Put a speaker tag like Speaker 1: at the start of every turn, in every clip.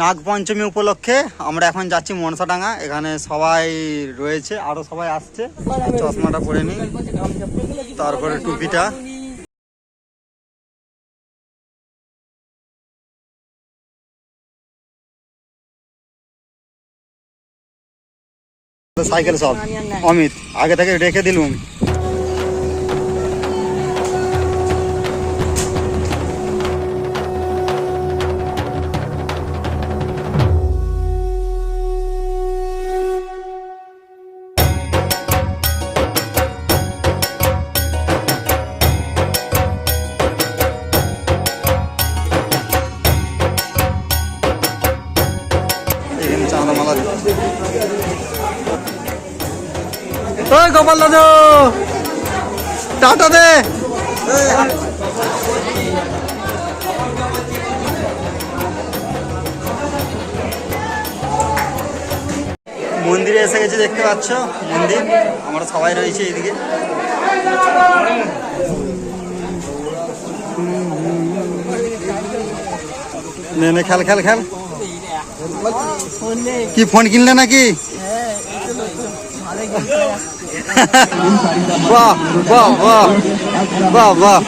Speaker 1: নাগপঞ্চমী উপলক্ষে আমরা এখন যাচ্ছি মনসাডাঙ্গা। এখানে সবাই রয়েছে, আরও সবাই আসছে। চশমাটা পরে নি তারপরে টুপিটা। সাইকেল সব। অমিত, আগে থেকে রেখে দিলুম। মালা ওই গোপাল দাদু টাটা দে। মন্দিরে এসে গেছে দেখতে পাচ্ছ? মন্দির আমরা সবাই রয়েছে এইদিকে। নে নে খেল খেল খেল। কি ফোন কিনলে নাকি? বাহ বাহ বাহ বাহ বাহ।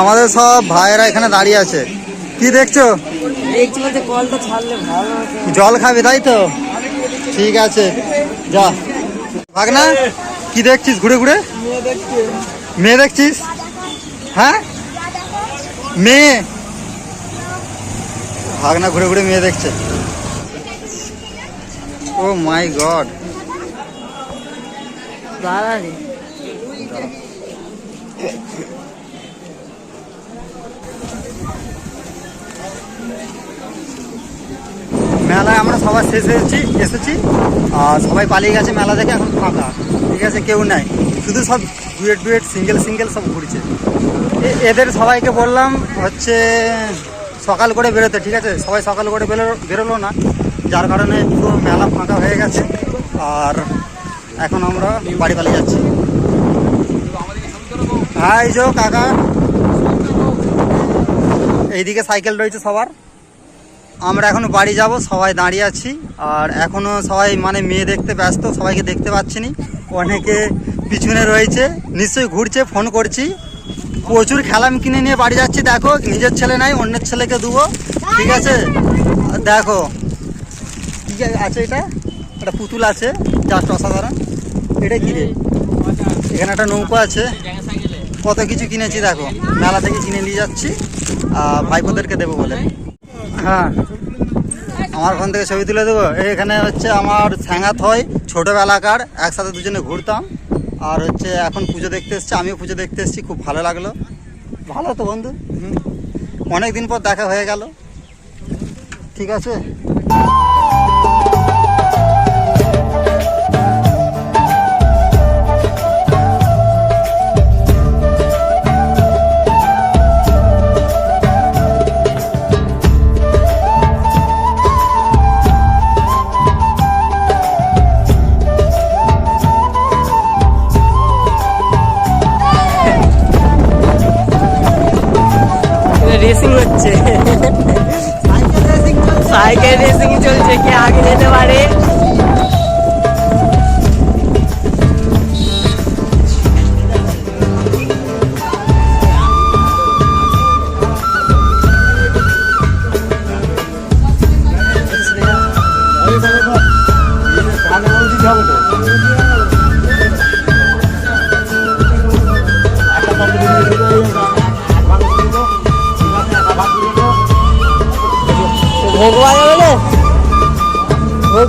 Speaker 1: আমাদের সব ভাইয়েরা এখানে দাঁড়িয়ে আছে। কি দেখছ? জল খাবি তাই তো? ঠিক আছে যা। ভাগ না কি দেখছিস ঘুরে ঘুরে?
Speaker 2: মেয়ে
Speaker 1: দেখছিস? হ্যাঁ? মেয়ে? ভাগনা ঘুরে ঘুরে মেয়ে দেখছে। Oh my god. মেলায় আমরা সবাই শেষ হয়েছি এসেছি। আর সবাই পালিয়ে গেছে মেলা থেকে এখন ফাঁকা। ঠিক আছে কেউ নাই। শুধু সব ডুয়েট ডুয়েট, সিঙ্গেল সিঙ্গেল সব ঘুরছে। এদের সবাইকে বললাম হচ্ছে সকাল করে বেরোতে, ঠিক আছে? সবাই সকাল করে বেরো, বেরোলো না, যার কারণে পুরো মেলা ফাঁকা হয়ে গেছে। আর এখন আমরা বাড়ি পালিয়ে যাচ্ছি। হ্যাঁ এই যে কাকা। এইদিকে সাইকেল রয়েছে সবার। আমরা এখন বাড়ি যাব, সবাই দাঁড়িয়ে আছি। আর এখনও সবাই মানে মেয়ে দেখতে ব্যস্ত, সবাইকে দেখতে পাচ্ছি নি। অনেকে পিছনে রয়েছে। নিশ্চয়ই ঘুরছে ফোন করছি। প্রচুর খেলাম কিনে নিয়ে বাড়ি যাচ্ছি, দেখো। নিজের ছেলে নাই, অন্যের ছেলেকে দেবো। ঠিক আছে? দেখো। কি আছে এটা? একটা পুতুল আছে জাস্ট অসাধারণ। এটা কি রে? এখানে একটা নৌকো আছে। কত কিছু কিনেছি, দেখো। মেলা থেকে কিনে নিয়ে যাচ্ছি। ভাইপোদেরকে দেবো বলে। হ্যাঁ। আমার ফোন থেকে ছবি তুলে দেবো। এখানে হচ্ছে আমার স্যাঙাত হয়, ছোটোবেলাকার। একসাথে দুজনে ঘুরতাম। আর হচ্ছে এখন পুজো দেখতে এসছে, আমিও পুজো দেখতে এসছি, খুব ভালো লাগল। ভালো তো বন্ধু। অনেক দিন পর দেখা হয়ে গেল। ঠিক আছে?
Speaker 2: রেসিং হচ্ছে। সাইকেল রেসিং চলছে। কে আগে যেতে পারে? ভোগ পাওয়া যাবে না ভোগ